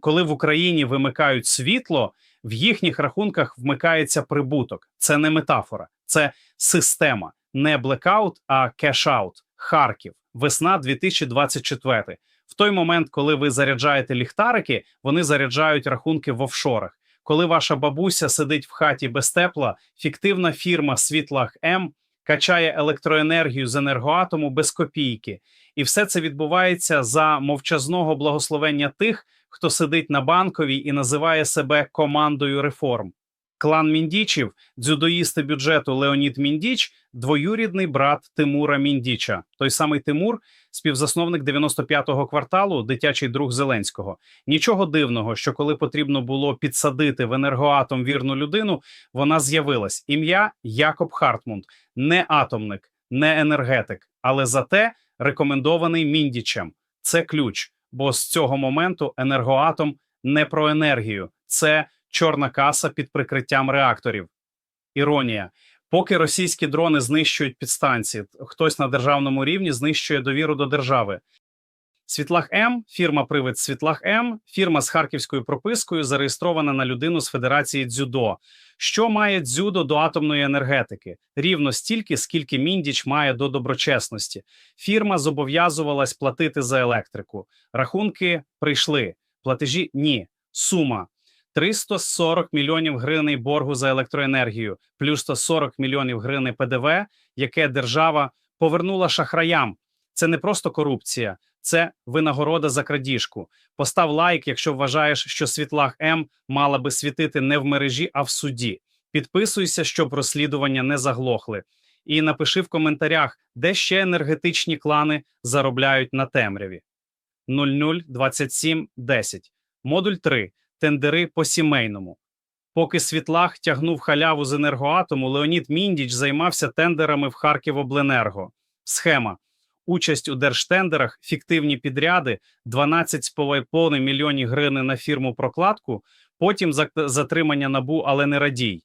Коли в Україні вимикають світло, в їхніх рахунках вмикається прибуток. Це не метафора, це система, не блекаут, а кешаут. Харків, весна 2024. В той момент, коли ви заряджаєте ліхтарики, вони заряджають рахунки в офшорах. Коли ваша бабуся сидить в хаті без тепла, фіктивна фірма Світлах М качає електроенергію з енергоатому без копійки. І все це відбувається за мовчазного благословення тих, хто сидить на банковій і називає себе командою реформ. Клан Міндічів, дзюдоїсти бюджету Леонід Міндіч, двоюрідний брат Тимура Міндіча. Той самий Тимур, співзасновник 95-го кварталу, дитячий друг Зеленського. Нічого дивного, що коли потрібно було підсадити в енергоатом вірну людину, вона з'явилась. Ім'я Якоб Хартмунд, не атомник, не енергетик, але зате рекомендований Міндічем. Це ключ, бо з цього моменту енергоатом не про енергію, це чорна каса під прикриттям реакторів. Іронія. Поки російські дрони знищують підстанції, хтось на державному рівні знищує довіру до держави. Світлах М, фірма Привид Світлах М, фірма з харківською пропискою, зареєстрована на людину з Федерації дзюдо. Що має дзюдо до атомної енергетики? Рівно стільки, скільки міндіч має до доброчесності. Фірма зобов'язувалась платити за електрику. Рахунки прийшли. Платежі ні. Сума 340 мільйонів гривень боргу за електроенергію, плюс 140 мільйонів гривень ПДВ, яке держава повернула шахраям. Це не просто корупція, це винагорода за крадіжку. Постав лайк, якщо вважаєш, що світлах М мала би світити не в мережі, а в суді. Підписуйся, щоб розслідування не заглохли. І напиши в коментарях, де ще енергетичні клани заробляють на темряві. 002710. Модуль 3. Тендери по сімейному. Поки Світлах тягнув халяву з енергоатому, Леонід Міндіч займався тендерами в Харківобленерго. Схема: участь у держтендерах, фіктивні підряди, 12,5 мільйонів гривень на фірму прокладку, потім затримання набу, але не радій.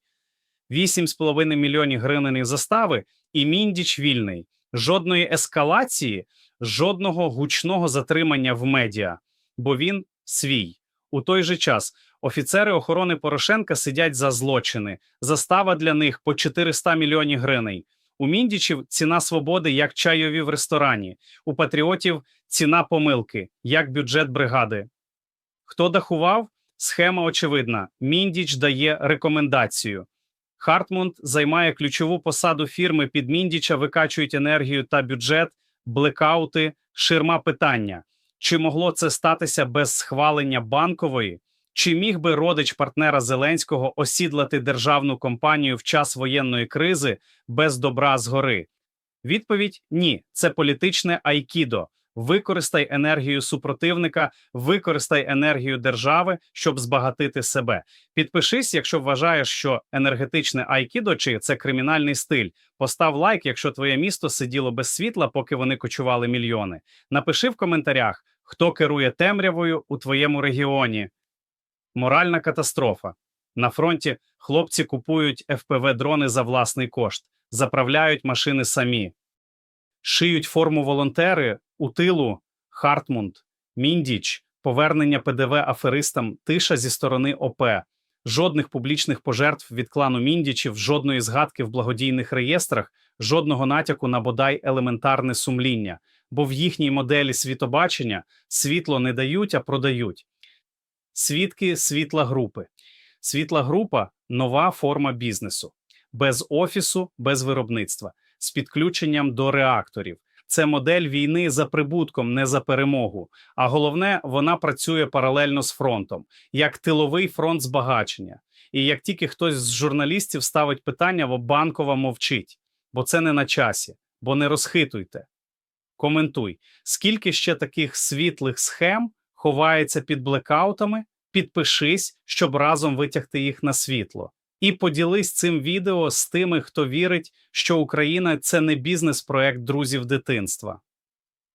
8,5 мільйонів гривень застави, і Міндіч вільний. Жодної ескалації, жодного гучного затримання в медіа, бо він свій. У той же час офіцери охорони Порошенка сидять за злочини. Застава для них по 400 мільйонів гривень. У міндічів ціна свободи як чайові в ресторані. У патріотів ціна помилки, як бюджет бригади. Хто дахував? Схема очевидна. Міндіч дає рекомендацію. Хартмунд займає ключову посаду фірми під Міндіча, викачують енергію та бюджет, блекаути, ширма питання. Чи могло це статися без схвалення банкової? Чи міг би родич партнера Зеленського осідлати державну компанію в час воєнної кризи без добра згори? Відповідь ні, це політичне айкідо. Використай енергію супротивника, використай енергію держави, щоб збагатити себе. Підпишись, якщо вважаєш, що енергетичне айкідо чи це кримінальний стиль. Постав лайк, якщо твоє місто сиділо без світла, поки вони кочували мільйони. Напиши в коментарях, хто керує темрявою у твоєму регіоні. Моральна катастрофа. На фронті хлопці купують ФПВ-дрони за власний кошт, заправляють машини самі, шиють форму волонтери у тилу Хартмунд, Міндіч, повернення ПДВ аферистам, тиша зі сторони ОП. Жодних публічних пожертв від клану Міндічів, жодної згадки в благодійних реєстрах, жодного натяку на бодай елементарне сумління, бо в їхній моделі світобачення світло не дають, а продають. Свідки світла групи. Світла група нова форма бізнесу. Без офісу, без виробництва, з підключенням до реакторів. Це модель війни за прибутком, не за перемогу. А головне, вона працює паралельно з фронтом, як тиловий фронт збагачення. І як тільки хтось з журналістів ставить питання, во банкова мовчить, бо це не на часі, бо не розхитуйте. Коментуй, скільки ще таких світлих схем ховається під блекаутами, підпишись, щоб разом витягти їх на світло. І поділись цим відео з тими, хто вірить, що Україна це не бізнес-проект друзів дитинства.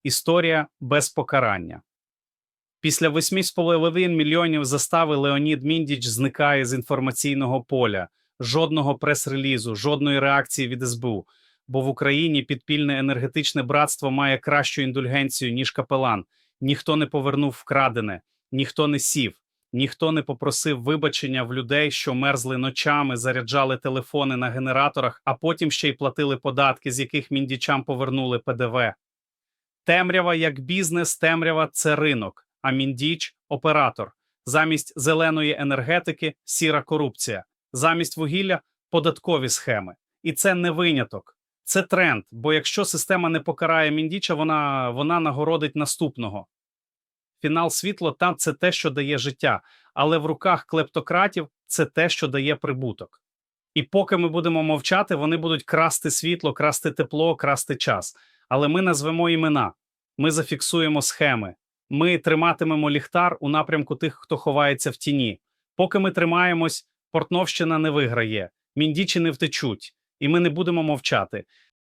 Історія без покарання. Після 8,5 мільйонів застави Леонід Міндіч зникає з інформаційного поля, жодного прес-релізу, жодної реакції від СБУ. Бо в Україні підпільне енергетичне братство має кращу індульгенцію, ніж капелан. Ніхто не повернув вкрадене, ніхто не сів. Ніхто не попросив вибачення в людей, що мерзли ночами, заряджали телефони на генераторах, а потім ще й платили податки, з яких міндічам повернули ПДВ. Темрява як бізнес, темрява це ринок, а міндіч оператор. Замість зеленої енергетики сіра корупція, замість вугілля податкові схеми. І це не виняток, це тренд. Бо якщо система не покарає міндіча, вона, вона нагородить наступного. Фінал світло там це те, що дає життя, але в руках клептократів це те, що дає прибуток. І поки ми будемо мовчати, вони будуть красти світло, красти тепло, красти час. Але ми назвемо імена, ми зафіксуємо схеми, ми триматимемо ліхтар у напрямку тих, хто ховається в тіні. Поки ми тримаємось, Портновщина не виграє, міндічі не втечуть, і ми не будемо мовчати.